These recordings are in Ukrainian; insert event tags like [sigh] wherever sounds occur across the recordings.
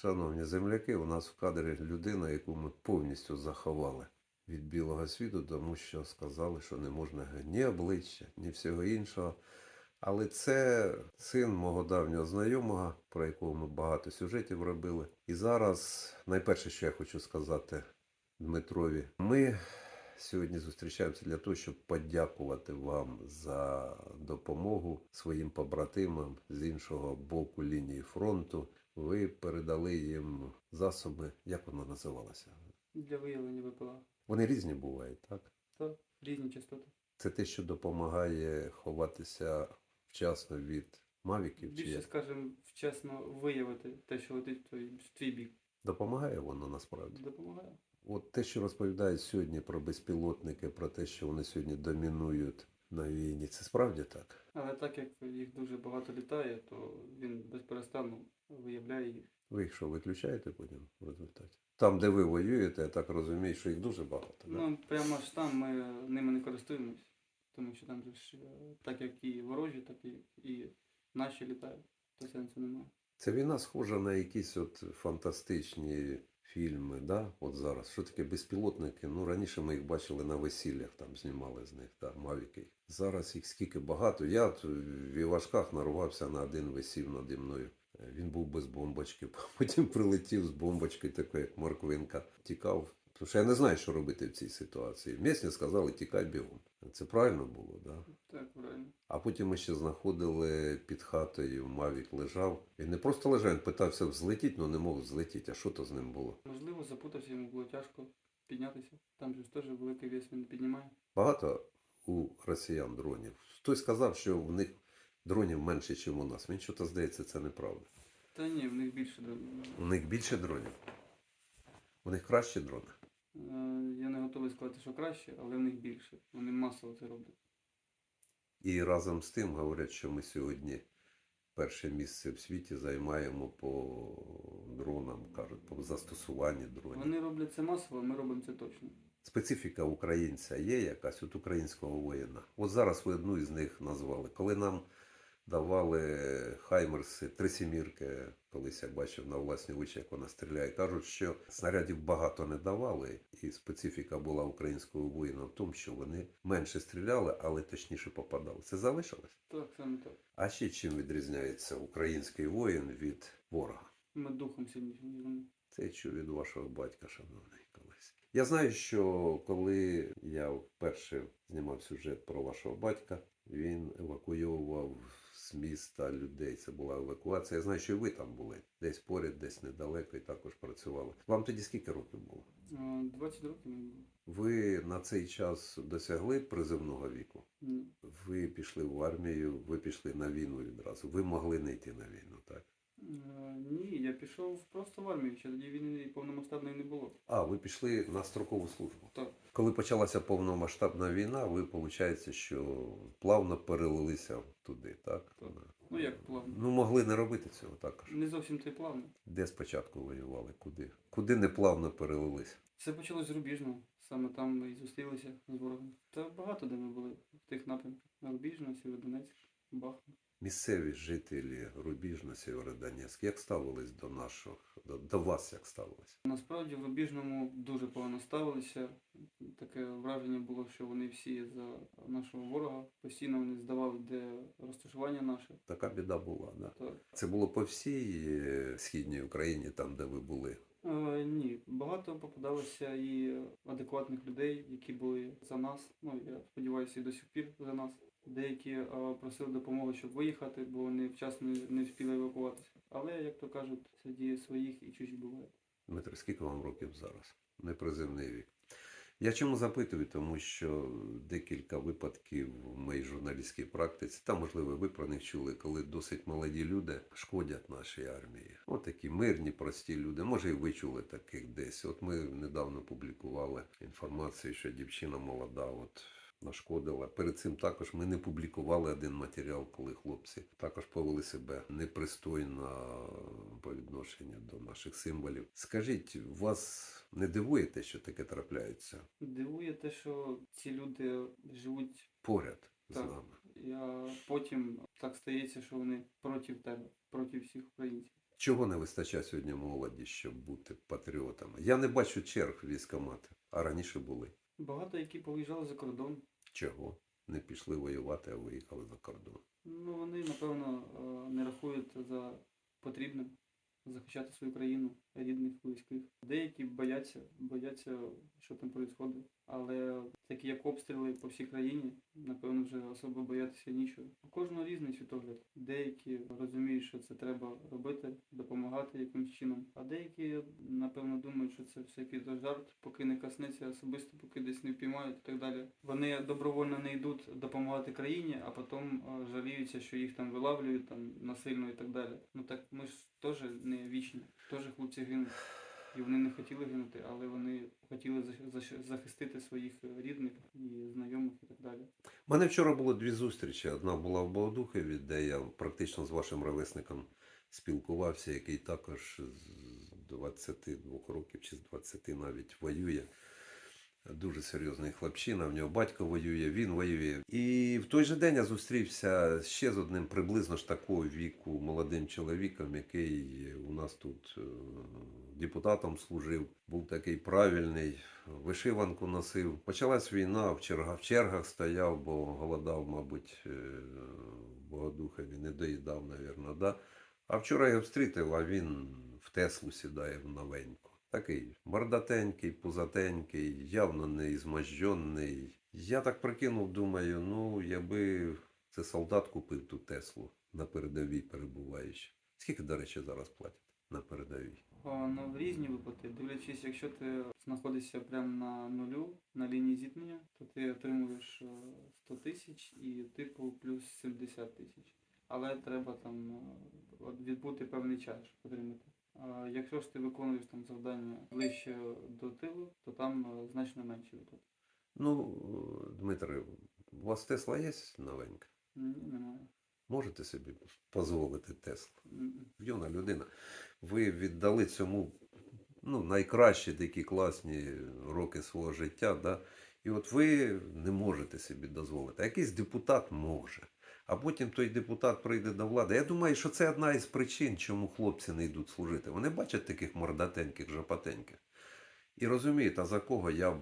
Шановні земляки, у нас в кадрі людина, яку ми повністю заховали від білого світу, тому що сказали, що не можна ні обличчя, ні всього іншого. Але це син мого давнього знайомого, про якого ми багато сюжетів робили. І зараз найперше, що я хочу сказати Дмитрові, ми сьогодні зустрічаємося для того, щоб подякувати вам за допомогу своїм побратимам з іншого боку лінії фронту. Ви передали їм засоби, як воно називалося? Для виявлення ВПЛА. Вони різні бувають, так? Та різні частоти. Це те, що допомагає ховатися вчасно від мавіків, чи Більше, як? скажімо, вчасно виявити те, що летить в твій бік. допомагає воно насправді. Допомагає. От те, що розповідають сьогодні про безпілотники, про те, що вони сьогодні домінують на війні, це справді так. Але так як їх дуже багато літає, то він безперестанно виявляє їх. Ви їх що, виключаєте потім в результаті? Там, де ви воюєте, я так розумію, що їх дуже багато. Ну, прямо ж там ми ними не користуємось, тому що там же ж е, так як і ворожі, так і, і наші літають, то сенсу немає. Ця війна схожа на якісь от фантастичні фільми, да? От зараз. Що таке безпілотники? Ну, раніше ми їх бачили на весіллях, там знімали з них, да, мавіки. Зараз їх скільки багато. Я в Івашках нарвався на один висів наді мною. Е, Він був без бомбочки, [laughs] потім прилетів з бомбочки, такою як морквинка, тікав. Тому що я не знаю, що робити в цій ситуації. Місні сказали, тікай бігом. Це правильно було, да? Так, правильно. А потім ми ще знаходили під хатою, Мавік лежав. Він не просто лежав, він питався взлетіти, але не мог взлетіти. А що то з ним було? Можливо, запутався, йому було тяжко піднятися. Там же теж великий вес він піднімає. Багато у росіян дронів. Хтось сказав, що в них дронів менше, ніж у нас. Мені що-то здається, це неправда. Та ні, в них більше. до- У них більше дронів. У них кращі дрони. Е, Я не готовий сказати, що краще, але в них більше. Вони масово це роблять. І разом з тим говорять, що ми сьогодні перше місце в світі займаємо по дронам, кажуть, по застосуванні дронів. Вони роблять це масово, ми робимо це точно. Специфіка українця є якась от українського воїна. От зараз ви одну із них назвали. Коли нам давали хаймерси, три сімірки, колись я бачив на власні очі, як вона стріляє, кажуть, що снарядів багато не давали, і специфіка була українського воїна в тому, що вони менше стріляли, але точніше попадали. Це залишилось? Так, саме так. А ще чим відрізняється український воїн від ворога? Ми духом вони. Це я чув від вашого батька, шановний колись. Я знаю, що коли я вперше знімав сюжет про вашого батька, він евакуйовував з міста людей. Це була евакуація. Я знаю, що і ви там були, десь поряд, десь недалеко, і також працювали. Вам тоді скільки років було? Е, 20 років мені було. Ви на цей час досягли призивного віку? Ні. Ви пішли в армію, ви пішли на війну відразу. Ви могли не йти на війну, так? Я пішов просто в армію, ще тоді війни повномасштабної не було. А, ви пішли на строкову службу. Так. Коли почалася повномасштабна війна, ви, виходить, що плавно перелилися туди, так? Так. Ну як плавно? Ну, могли не робити цього також. Не зовсім це плавно. Де спочатку воювали? Куди? Куди не плавно перелилися? Все почалось з Рубіжного. Саме там ми і зустрілися з ворогом. Та багато де ми були в тих напрямках. Рубіжно, Сєвєродонецьк, Бахмут. Місцеві жителі Рубіжна, Сєвєродонецьк, як ставились до наших, до, до вас як ставились? Насправді в Рубіжному дуже погано ставилися. Таке враження було, що вони всі за нашого ворога. Постійно вони здавали, де розташування наше. Така біда була, да? Так. Це було по всій е, східній Україні, там, де ви були. Е, ні, багато попадалося і адекватних людей, які були за нас. Ну я сподіваюся, і до сих пір за нас. Деякі е, просили допомоги, щоб виїхати, бо вони вчасно не встигли евакуватися. Але, як то кажуть, серед своїх і чужі буває. Дмитро, скільки вам років зараз? Неприземний вік. Я чому запитую? Тому що декілька випадків в моїй журналістській практиці, та можливо ви про них чули, коли досить молоді люди шкодять нашій армії. От такі мирні, прості люди. Може, і ви чули таких десь. От ми недавно публікували інформацію, що дівчина молода, от. Нашкодила. Перед цим також ми не публікували один матеріал, коли хлопці також повели себе непристойно по відношенню до наших символів. Скажіть, вас не дивує те, що таке трапляється Дивує те, що ці люди живуть, поряд з Так. нами? а потім так стається, що вони проти тебе, проти всіх українців. Чого не вистачає сьогодні молоді, щоб бути патріотами? Я не бачу черг в військкомати, а раніше були. Багато які повиїжджали за кордон. Чого? Не пішли воювати, а виїхали за кордон. Ну, вони, напевно, е, не рахують за потрібним захищати свою країну, рідних, близьких. Деякі бояться, бояться, що там відбувається. Але такі як обстріли по всій країні, напевно, вже особо боятися нічого. У кожного різний світогляд. Деякі розуміють, що це треба робити, допомагати якимось чином. А деякі, напевно, думають, що це все якийсь жарт, поки не коснеться особисто, поки десь не впіймають і так далі. Вони добровольно не йдуть допомагати країні, а потім е, жаліються, що їх там вилавлюють там насильно і так далі. Ну так ми ж теж не вічні, теж хлопці гинуть. І вони не хотіли гинути, але вони хотіли захистити своїх рідних і знайомих і так далі. У мене вчора було дві зустрічі. Одна була в Богодухові, де я практично з вашим ровесником спілкувався, який також з 22 років чи з 20 навіть воює. Дуже серйозний хлопчина, в нього батько воює, він воює. І в той же день я зустрівся ще з одним приблизно ж такого віку молодим чоловіком, який у нас тут е, депутатом служив, був такий правильний, вишиванку носив. Почалась війна, в чергах, в чергах стояв, бо голодав, мабуть, е, в Богодухові, не доїдав, мабуть, да? А вчора я встрітив, а він в Теслу сідає в новеньку. Такий мордатенький, пузатенький, явно не ізможденний. Я так прикинув, думаю, ну, якби це солдат купив ту Теслу на передовій перебуваючи. Скільки, до речі, зараз платять на передовій? А, Ну, в різні випадки, дивлячись, якщо ти знаходишся прямо на нулю, на лінії зіткнення, то ти отримуєш е, 100 тисяч і типу плюс 70 тисяч. Але треба там е, відбути певний час, щоб отримати. Якщо ж ти виконуєш там завдання ближче до тилу, то там е, значно менше виплати. Ну, Дмитре, у вас Тесла є новенька? Ні, немає. Можете собі дозволити Теслу? М-м. юна людина, ви віддали цьому ну, найкращі такі класні роки свого життя. Да? І от ви не можете собі дозволити. А якийсь депутат може. А потім той депутат прийде до влади. Я думаю, що це одна із причин, чому хлопці не йдуть служити. Вони бачать таких мордатеньких, жопатеньких. І розуміють, а за кого я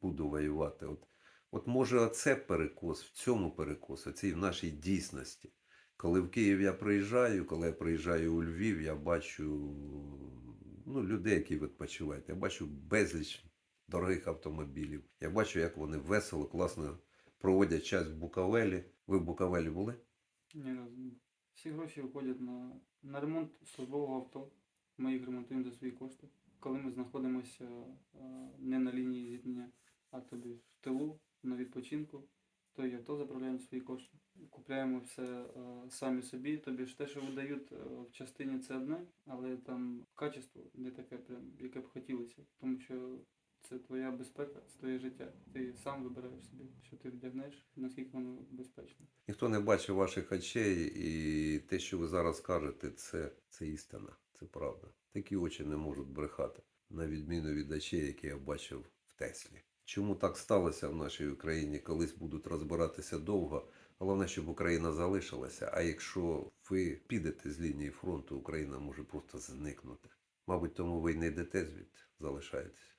буду воювати. От, от може оце перекос, в цьому перекос, оцій в нашій дійсності. Коли в Київ я приїжджаю, коли я приїжджаю у Львів, я бачу ну, людей, які відпочивають. Я бачу безліч дорогих автомобілів. Я бачу, як вони весело, класно проводять час в Буковелі. Ви в Буковелі були? Ні ні. Всі гроші виходять на, на ремонт службового авто. Ми їх ремонтуємо за свої кошти. Коли ми знаходимося е, не на лінії зіткнення, а тобі в тилу, на відпочинку, то і авто заправляємо свої кошти. Купляємо все е, самі собі. Тобі ж те, що видають е, в частині, це одне, але там качество не таке, прям, яке б хотілося. Тому що це твоя безпека, це твоє життя. Ти сам вибираєш собі, що ти вдягнеш, наскільки воно безпечно. Ніхто не бачив ваших очей, і те, що ви зараз кажете, це, це істина, це правда. Такі очі не можуть брехати, на відміну від очей, які я бачив в Теслі. Чому так сталося в нашій Україні? Колись будуть розбиратися довго. Головне, щоб Україна залишилася. А якщо ви підете з лінії фронту, Україна може просто зникнути. Мабуть, тому ви й не йдете звідти, залишаєтесь.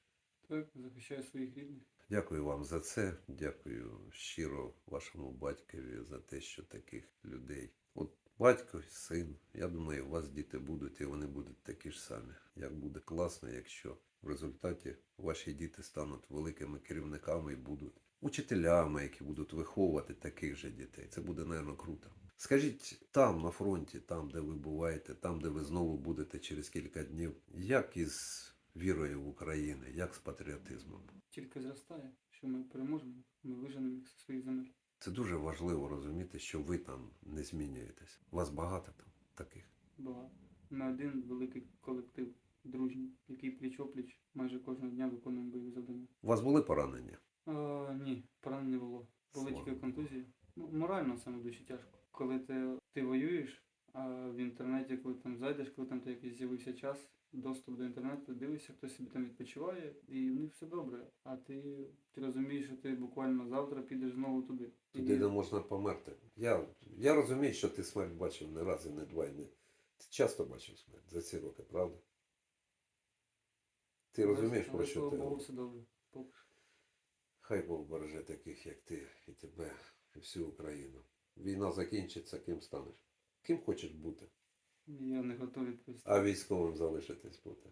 Так, захищаю своїх рідних. Дякую вам за це. Дякую щиро вашому батькові за те, що таких людей. От батько, син. Я думаю, у вас діти будуть, і вони будуть такі ж самі. Як буде класно, якщо в результаті ваші діти стануть великими керівниками і будуть учителями, які будуть виховувати таких же дітей. Це буде, напевно, круто. Скажіть там, на фронті, там, де ви буваєте, там, де ви знову будете через кілька днів, як із вірою в Україну, як з патріотизмом? Тільки зростає, що ми переможемо, ми виженемо їх зі своїх земель. Це дуже важливо розуміти, що ви там не змінюєтесь. Вас багато там таких. Багато. Ми один великий колектив, дружній, який пліч-опліч майже кожного дня виконуємо бойові завдання. У вас були поранення? А, ні, поранень не було. Були Слава тільки контузії. Ну, морально саме дуже тяжко. Коли ти, ти воюєш, а в інтернеті, коли там зайдеш, коли там якийсь з'явився час, доступ до інтернету, дивишся, хтось собі там відпочиває, і в них все добре. А ти, ти розумієш, що ти буквально завтра підеш знову туди. І Туди не можна померти. Я, я розумію, що ти смерть бачив не раз і не два, і не, Ти часто бачив смерть за ці роки, правда? Ти розумієш, про що ти? Богу, все добре. Хай Бог береже таких, як ти, і тебе, і всю Україну. Війна закінчиться, ким станеш? Ким хочеш бути? Я не готовий відповісти. А військовим залишитись бути.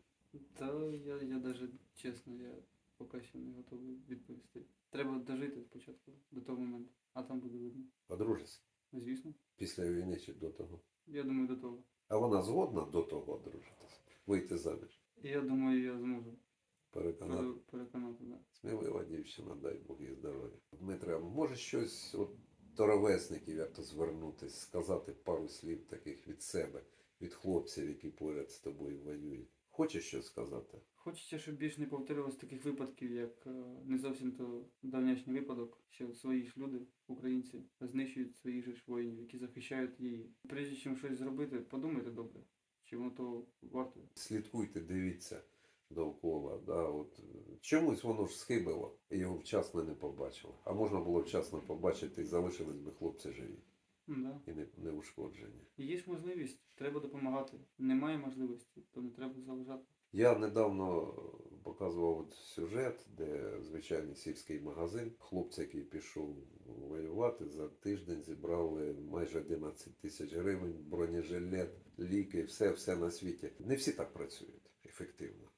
Та я, я навіть чесно, я поки що не готовий відповісти. Треба дожити спочатку до того моменту, а там буде видно. Одружишся Звісно. після війни чи до того. Я думаю, до того. А вона згодна до того одружитися, вийти заміж. Я думаю, я зможу Переконати. пере- переконати. Да. Смілива дівчина, дай Бог їй здоров'я. Дмитре, може щось от до ровесників як то звернутись, сказати пару слів таких від себе, від хлопців, які поряд з тобою воюють. Хочеш щось сказати? Хочеться, щоб більше не повторилось таких випадків, як е, не зовсім то давнішній випадок, що свої ж люди, українці, знищують своїх же ж воїнів, які захищають її. Прежде чим щось зробити, подумайте добре, чи воно того варто. Слідкуйте, дивіться довкола. Да, от, е, чомусь воно ж схибило, і його вчасно не побачили. А можна було вчасно побачити і залишились би хлопці живі Да. і не, не ушкоджені. Є ж можливість, треба допомагати. Немає можливості, то не треба залежати. Я недавно показував от сюжет, де звичайний сільський магазин. Хлопці, який пішов воювати, за тиждень зібрали майже 11 тисяч гривень, бронежилет, ліки, все, все на світі. Не всі так працюють ефективно.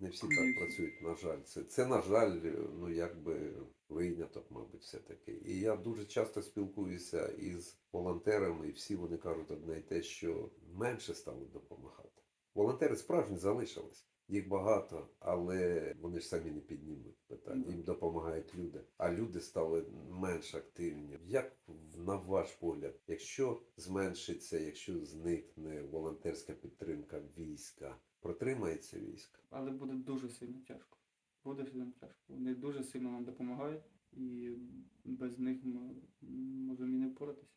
Не всі так працюють, на жаль. Це, це на жаль, ну якби виняток, мабуть, все-таки. І я дуже часто спілкуюся із волонтерами, і всі вони кажуть одне й те, що менше стали допомагати. Волонтери справжні залишились. Їх багато, але вони ж самі не піднімуть питання. Їм допомагають люди, а люди стали менш активні. Як на ваш погляд, якщо зменшиться, якщо зникне волонтерська підтримка війська, протримається військо? Але буде дуже сильно тяжко. Буде сильно тяжко. Вони дуже сильно нам допомагають, і без них ми можемо і не впоратися.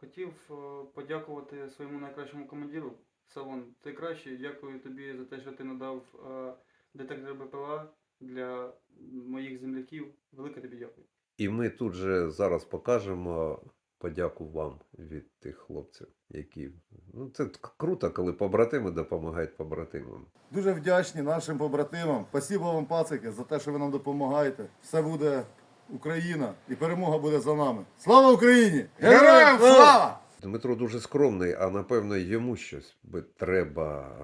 Хотів е, подякувати своєму найкращому командиру. Савон, ти кращий. Дякую тобі за те, що ти надав е, детектор БПЛА для моїх земляків. Велике тобі дякую. І ми тут же зараз покажемо подяку вам від тих хлопців, які ну це круто, коли побратими допомагають побратимам. Дуже вдячні нашим побратимам. Спасибо вам, пацики, за те, що ви нам допомагаєте. Все буде Україна і перемога буде за нами. Слава Україні! Героям слава! Дмитро дуже скромний, а напевно йому щось би треба.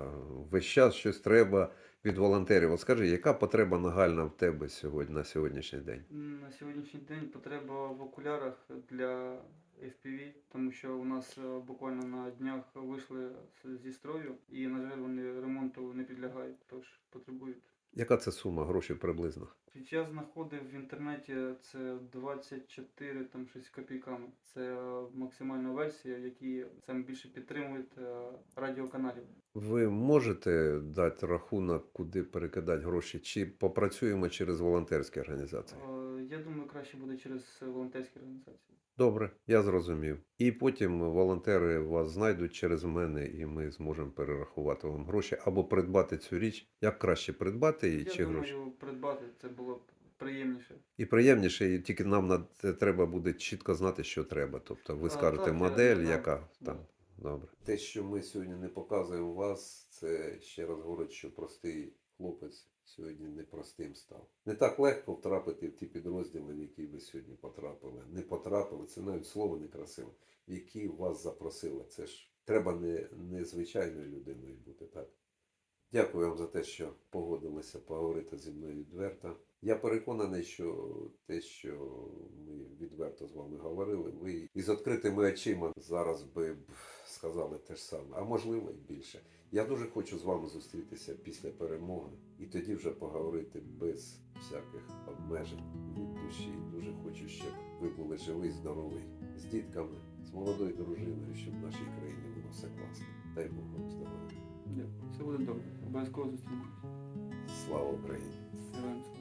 Весь час щось треба від волонтерів. От скажи, яка потреба нагальна в тебе сьогодні на сьогоднішній день? На сьогоднішній день потреба в окулярах для FPV, тому що у нас е, буквально на днях вийшли зі строю, і, на жаль, вони ремонту не підлягають, тож потребують. Яка це сума грошей приблизно? Я знаходив в інтернеті це 24 там щось копійками. Це е, максимальна версія, які саме більше підтримують е, радіоканалів. Ви можете дати рахунок, куди перекидати гроші, чи попрацюємо через волонтерські організації? Е, Я думаю, краще буде через волонтерські організації. Добре, я зрозумів. І потім волонтери вас знайдуть через мене, і ми зможемо перерахувати вам гроші або придбати цю річ. Як краще придбати її Я чи думаю, гроші? придбати це було б приємніше. І приємніше, і тільки нам над- треба буде чітко знати, що треба. Тобто ви А, скажете так, я- модель, я яка Да. там. Добре. Те, що ми сьогодні не показуємо вас, це ще раз говорить, що простий хлопець сьогодні непростим став. Не так легко втрапити в ті підрозділи, в які ви сьогодні потрапили. Не потрапили, це навіть слово некрасиве, в які вас запросили. Це ж треба не, не звичайною людиною бути, так? Дякую вам за те, що погодилися поговорити зі мною відверто. Я переконаний, що те, що ми відверто з вами говорили, ви із відкритими очима зараз би б сказали те ж саме, а можливо і більше. Я дуже хочу з вами зустрітися після перемоги і тоді вже поговорити без всяких обмежень від душі. Дуже хочу, щоб ви були живий, здоровий, з дітками, з молодою дружиною, щоб в нашій країні було все класно. Дай Бог вам здоров'я. Все буде добре. Обов'язково зустрінемося. Слава Україні! Слава.